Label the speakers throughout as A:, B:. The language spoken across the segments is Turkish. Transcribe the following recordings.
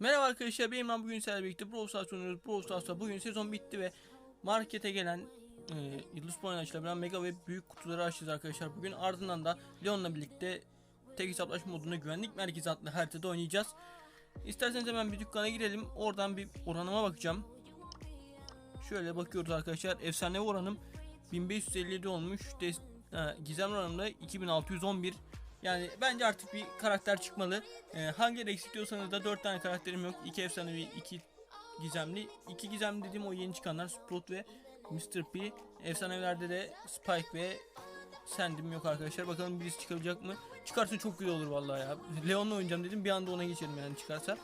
A: Merhaba arkadaşlar benim ben bugün sizlerle birlikte Brawl Stars oynuyoruz. Brawl Stars'ta bugün sezon bitti ve markete gelen e, Yıldız Puan açılabilen mega ve büyük kutuları açacağız arkadaşlar. Bugün ardından da Leon'la birlikte tek hesaplaşma modunda güvenlik merkezi adlı haritada oynayacağız. İsterseniz hemen bir dükkana girelim. Oradan bir oranıma bakacağım. Şöyle bakıyoruz arkadaşlar. Efsane oranım 1557 olmuş. Des ha, gizem oranım da 2611. Yani bence artık bir karakter çıkmalı. Ee, hangi eksik diyorsanız da 4 tane karakterim yok. 2 efsanevi, 2 gizemli. 2 gizemli dediğim o yeni çıkanlar Sprout ve Mr. P. Efsanevilerde de Spike ve Sandy'm yok arkadaşlar. Bakalım birisi çıkabilecek mi? Çıkarsa çok güzel olur vallahi ya. Leon'la oynayacağım dedim. Bir anda ona geçelim yani çıkarsa.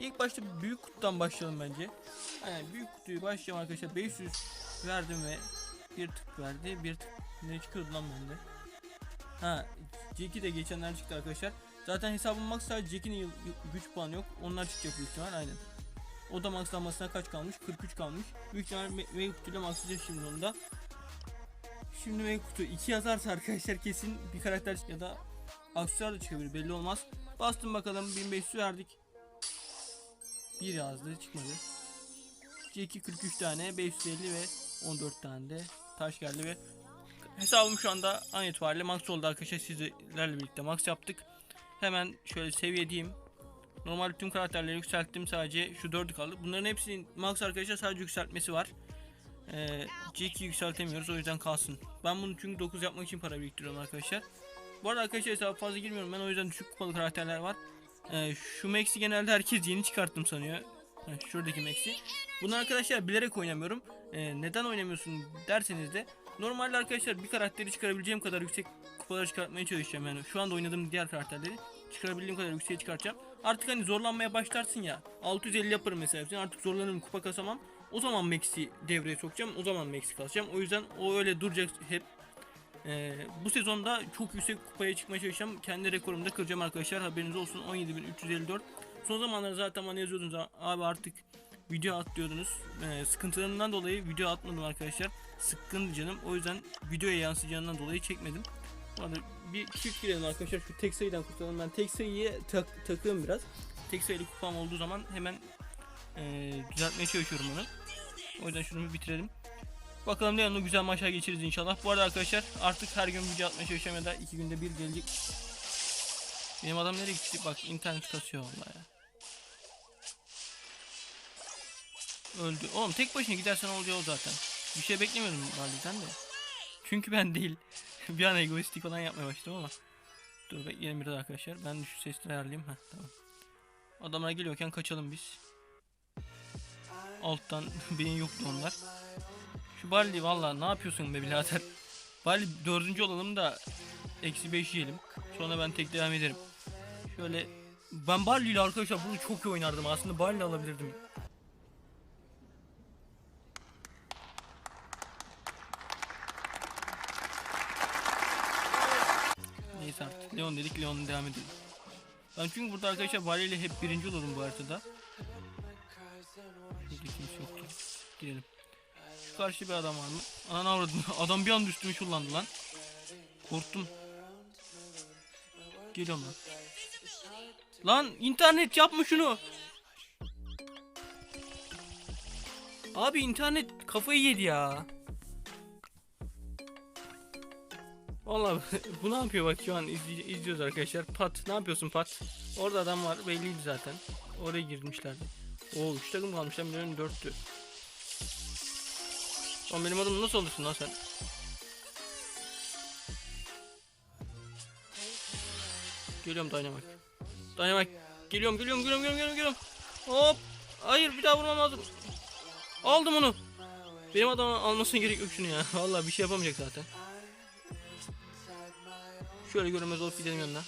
A: İlk başta büyük kutudan başlayalım bence. Yani büyük kutuyu başlayalım arkadaşlar. 500 verdim ve bir tık verdi. Bir tık ne çıkıyordu lan bende? Ha, Jack'i de geçenler çıktı arkadaşlar. Zaten hesabım max sadece Jack'in güç puanı yok. Onlar çıkacak büyük ihtimal aynen. O da maxlanmasına kaç kalmış? 43 kalmış. Büyük ihtimal me- mega kutuyla maxlayacağız şimdi onu da. Şimdi mega kutu 2 yazarsa arkadaşlar kesin bir karakter ya da aksesuar da çıkabilir belli olmaz. Bastım bakalım 1500 verdik. 1 yazdı çıkmadı. Jack'i 43 tane 550 ve 14 tane de taş geldi ve Hesabım şu anda an itibariyle max oldu arkadaşlar sizlerle birlikte max yaptık. Hemen şöyle seviye diyeyim. Normal tüm karakterleri yükselttim sadece şu 4'ü kaldı. Bunların hepsinin max arkadaşlar sadece yükseltmesi var. Ee, Jack'i yükseltemiyoruz o yüzden kalsın. Ben bunu çünkü 9 yapmak için para biriktiriyorum arkadaşlar. Bu arada arkadaşlar hesaba fazla girmiyorum ben o yüzden düşük kupalı karakterler var. Ee, şu Max'i genelde herkes yeni çıkarttım sanıyor. Şuradaki Max'i. Bunu arkadaşlar bilerek oynamıyorum. Ee, neden oynamıyorsun derseniz de Normalde arkadaşlar bir karakteri çıkarabileceğim kadar yüksek kupalara çıkartmaya çalışacağım yani. Şu anda oynadığım diğer karakterleri çıkarabildiğim kadar yükseğe çıkartacağım. Artık hani zorlanmaya başlarsın ya. 650 yaparım mesela hepsini. Artık zorlanırım kupa kasamam. O zaman Max'i devreye sokacağım. O zaman Max'i kasacağım. O yüzden o öyle duracak hep. Ee, bu sezonda çok yüksek kupaya çıkmaya çalışacağım. Kendi rekorumu da kıracağım arkadaşlar. Haberiniz olsun 17.354. Son zamanlarda zaten bana yazıyordunuz abi artık video at diyordunuz. Ee, sıkıntılarından dolayı video atmadım arkadaşlar. Sıkkın canım. O yüzden videoya yansıyacağından dolayı çekmedim. Arada bir çift girelim arkadaşlar. Şu tek sayıdan kurtulalım. Ben tek sayıya tak, takığım biraz. Tek sayılı kupam olduğu zaman hemen ee, düzeltmeye çalışıyorum onu. O yüzden şunu bir bitirelim. Bakalım Leon'la güzel maçlar geçiririz inşallah. Bu arada arkadaşlar artık her gün video atmaya çalışacağım ya da iki günde bir gelecek. Benim adam nereye gitti? Bak internet kasıyor vallahi ya. Öldü. Oğlum tek başına gidersen olacağı o zaten. Bir şey beklemiyordum Bali'den de. Çünkü ben değil. bir an egoistik falan yapmaya başladım ama. Dur bekleyelim biraz arkadaşlar. Ben şu sesleri ayarlayayım. Heh, tamam. Adamlar geliyorken kaçalım biz. Alttan beyin yoktu onlar. Şu Bali valla ne yapıyorsun be birader. Bali dördüncü olalım da eksi 5 yiyelim. Sonra ben tek devam ederim. Şöyle ben Barley ile arkadaşlar bunu çok iyi oynardım. Aslında Barley alabilirdim. Neyse artık. Leon dedik Leon'un devam edelim. Ben çünkü burada arkadaşlar Barley ile hep birinci olurum bu haritada. Burada kimse yoktu. Girelim. Şu karşı bir adam var mı? Ana avradım. Adam bir anda üstüme çullandı lan. Korktum. Geliyorum lan. Lan internet yapma şunu. Abi internet kafayı yedi ya. Vallahi bu ne yapıyor bak şu an izley- izliyoruz arkadaşlar. Pat ne yapıyorsun Pat? Orada adam var belliydi zaten. Oraya girmişlerdi. Oo 3 takım kalmış lan benim 4'tü. Lan benim adım nasıl olursun lan sen? Geliyorum Dynamite. Dynamite. Geliyorum geliyorum geliyorum geliyorum geliyorum. Hop. Hayır bir daha vurmam lazım. Aldım onu. Benim adamın almasına gerek yok şunu ya. Vallahi bir şey yapamayacak zaten. Şöyle görünmez olup gidelim yanına.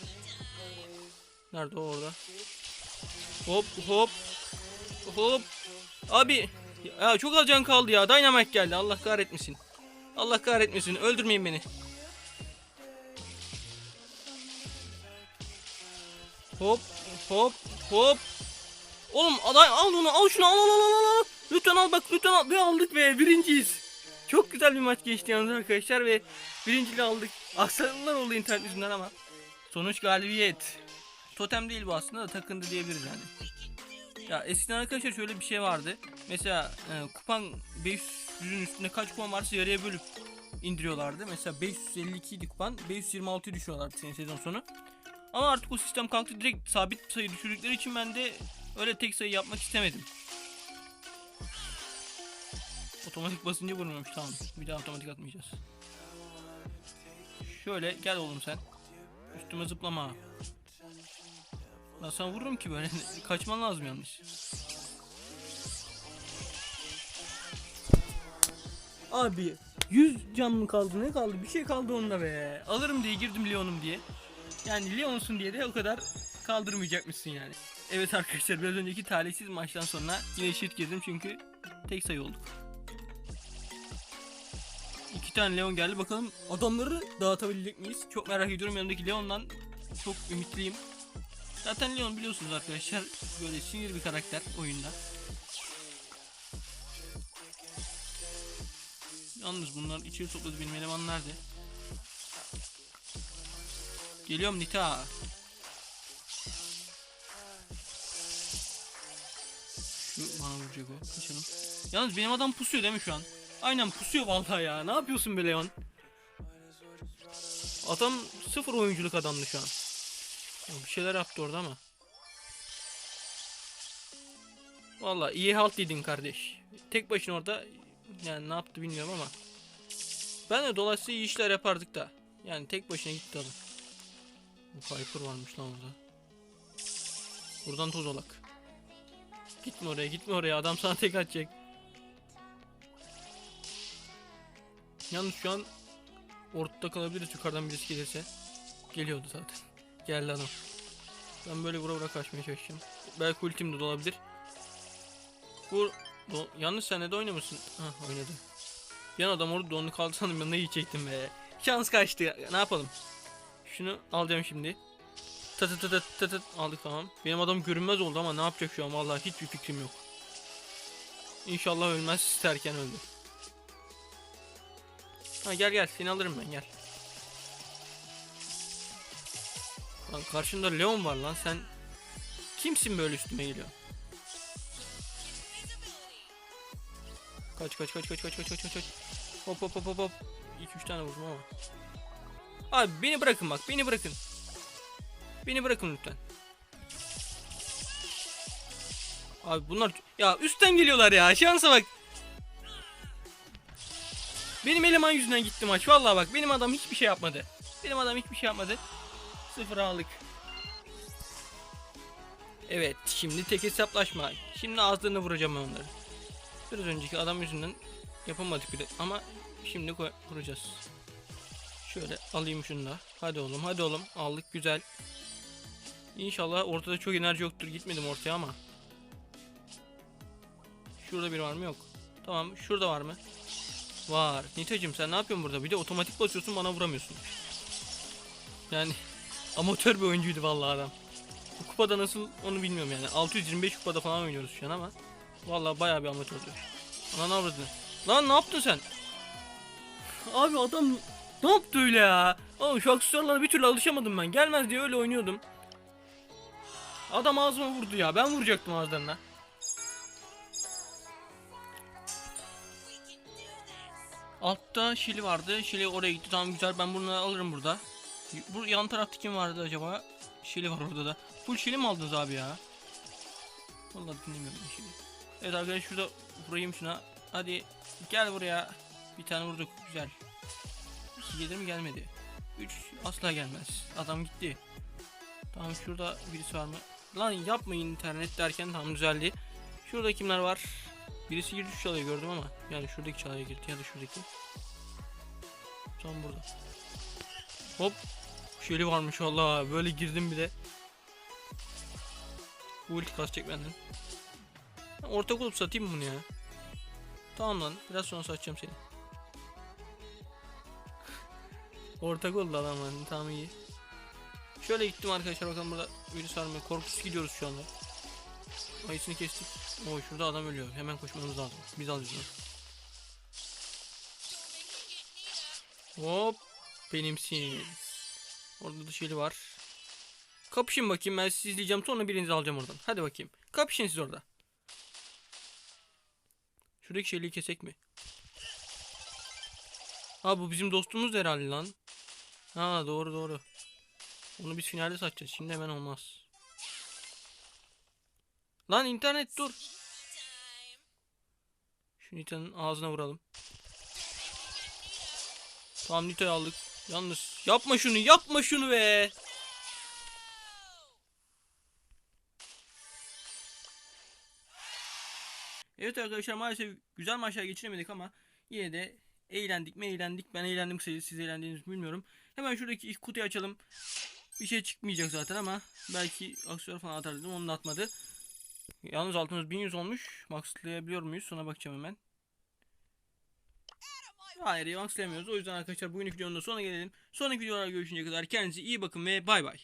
A: Nerede o orada? Hop hop. Hop. Abi. Ya çok az can kaldı ya. Dynamite geldi. Allah kahretmesin. Allah kahretmesin. Öldürmeyin beni. Hop hop hop. Oğlum aday al onu al şunu al al al al al. Lütfen al bak lütfen al. Ve aldık ve birinciyiz. Çok güzel bir maç geçti yalnız arkadaşlar ve birinciliği aldık. Aksarılar oldu internet yüzünden ama. Sonuç galibiyet. Totem değil bu aslında da takındı diyebiliriz yani. Ya eskiden arkadaşlar şöyle bir şey vardı. Mesela e, kupan 500'ün üstünde kaç kupan varsa yarıya bölüp indiriyorlardı. Mesela 552 idi kupan. 526'yı düşürüyorlardı senin sezon sonu. Ama artık o sistem kalktı. Direkt sabit sayı düşürdükleri için ben de öyle tek sayı yapmak istemedim. Otomatik basınca vurmuyormuş tamam. Bir daha otomatik atmayacağız. Şöyle gel oğlum sen. Üstüme zıplama. Ben sana vururum ki böyle. Kaçman lazım yanlış. Abi 100 can mı kaldı ne kaldı bir şey kaldı onunla be. Alırım diye girdim Leon'um diye. Yani Leon'sun diye de o kadar kaldırmayacakmışsın yani. Evet arkadaşlar biraz önceki talihsiz maçtan sonra yine eşit girdim çünkü tek sayı olduk. İki tane Leon geldi bakalım adamları dağıtabilecek miyiz? Çok merak ediyorum yanındaki Leon'dan çok ümitliyim. Zaten Leon biliyorsunuz arkadaşlar böyle sinir bir karakter oyunda. Yalnız bunlar içeri topladı benim eleman nerede? Geliyorum Nita. Şu bana vuracak o. Kaçalım. Yalnız benim adam pusuyor değil mi şu an? Aynen pusuyor vallahi ya. Ne yapıyorsun be Leon? Adam sıfır oyunculuk adamdı şu an. Bir şeyler yaptı orada ama. Vallahi iyi halt yedin kardeş. Tek başına orada yani ne yaptı bilmiyorum ama. Ben de dolayısıyla iyi işler yapardık da. Yani tek başına gitti adam. Bu Piper varmış lan orada. Buradan toz olak. Gitme oraya gitme oraya adam sana tek atacak. Yalnız şu an ortada kalabiliriz yukarıdan birisi gelirse. Geliyordu zaten. Geldi adam. Ben böyle vura vura kaçmaya çalışacağım. Belki ultim de olabilir. Bu do- yalnız sen ne de oynamışsın? Hah oynadı. Bir an adam orada donlu kaldı sandım ben ne yiyecektim be. Şans kaçtı. Ne yapalım? Şunu alacağım şimdi. Tı tı tı tı tı aldık tamam. Benim adam görünmez oldu ama ne yapacak şu an vallahi hiçbir fikrim yok. İnşallah ölmez isterken öldü. Ha gel gel seni alırım ben gel. Lan karşında Leon var lan sen kimsin böyle üstüme geliyor? Kaç kaç kaç kaç kaç kaç kaç kaç. kaç. Hop hop hop hop hop. 2 3 tane vurdum ama. Abi beni bırakın bak beni bırakın. Beni bırakın lütfen. Abi bunlar ya üstten geliyorlar ya şansa bak. Benim eleman yüzünden gitti maç. Vallahi bak benim adam hiçbir şey yapmadı. Benim adam hiçbir şey yapmadı. Sıfır aldık. Evet şimdi tek hesaplaşma. Şimdi ağızlarına vuracağım ben onları. Biraz önceki adam yüzünden yapamadık bile ama şimdi vuracağız. Şöyle alayım şunu da. Hadi oğlum hadi oğlum aldık güzel. İnşallah ortada çok enerji yoktur gitmedim ortaya ama. Şurada biri var mı yok. Tamam şurada var mı? Var. Nitacım sen ne yapıyorsun burada? Bir de otomatik basıyorsun bana vuramıyorsun. Yani amatör bir oyuncuydu vallahi adam. Bu kupada nasıl onu bilmiyorum yani. 625 kupada falan oynuyoruz şu an ama. Vallahi bayağı bir amatördü. Ana ne avradın? Lan ne yaptın sen? Abi adam ne yaptı öyle ya? Oğlum şu aksesuarlara bir türlü alışamadım ben. Gelmez diye öyle oynuyordum. Adam ağzıma vurdu ya. Ben vuracaktım ağızlarına. Altta Şili vardı. Şili oraya gitti. Tamam güzel. Ben bunu alırım burada. Bu yan tarafta kim vardı acaba? Şili var orada da. Full Şili mi aldınız abi ya? Vallahi dinlemiyorum Şili. Evet arkadaşlar şurada vurayım şuna. Hadi gel buraya. Bir tane vurduk. Güzel. İki gelir mi gelmedi. 3 asla gelmez. Adam gitti. Tamam şurada birisi var mı? Lan yapmayın internet derken tam düzeldi. Şurada kimler var? Birisi girdi şu çalıya gördüm ama. Yani şuradaki çalıya girdi ya da şuradaki. Tam burada. Hop. Şöyle varmış Allah. Böyle girdim bir de. Bu ulti kasacak benden. Ben orta kulup satayım mı bunu ya? Tamam lan. Biraz sonra satacağım seni. Ortak oldu adam lan. Tamam iyi. Şöyle gittim arkadaşlar bakalım burada virüs var mı? Korkusuz gidiyoruz şu anda. Ayısını kestik. Oo şurada adam ölüyor. Hemen koşmamız lazım. Biz alacağız. Hop. Benimsin. Orada da şeyli var. Kapışın bakayım ben sizi izleyeceğim sonra birinizi alacağım oradan. Hadi bakayım. Kapışın siz orada. Şuradaki şeyliği kesek mi? Ha bu bizim dostumuz herhalde lan. Ha doğru doğru. Onu biz finalde satacağız. Şimdi hemen olmaz. Lan internet dur. Şu Nita'nın ağzına vuralım. Tamam Nita'yı aldık. Yalnız yapma şunu yapma şunu be. Evet arkadaşlar maalesef güzel maçlar geçiremedik ama yine de eğlendik mi eğlendik. Ben eğlendim kısaca siz eğlendiğinizi bilmiyorum. Hemen şuradaki ilk kutuyu açalım. Bir şey çıkmayacak zaten ama belki aksiyonu falan atar dedim onu da atmadı. Yalnız altımız 1100 olmuş. Maxlayabiliyor muyuz? Sonra bakacağım hemen. Hayır maxlayamıyoruz. O yüzden arkadaşlar bugün videonun da sonuna gelelim. Sonraki videolarda görüşünceye kadar kendinize iyi bakın ve bay bay.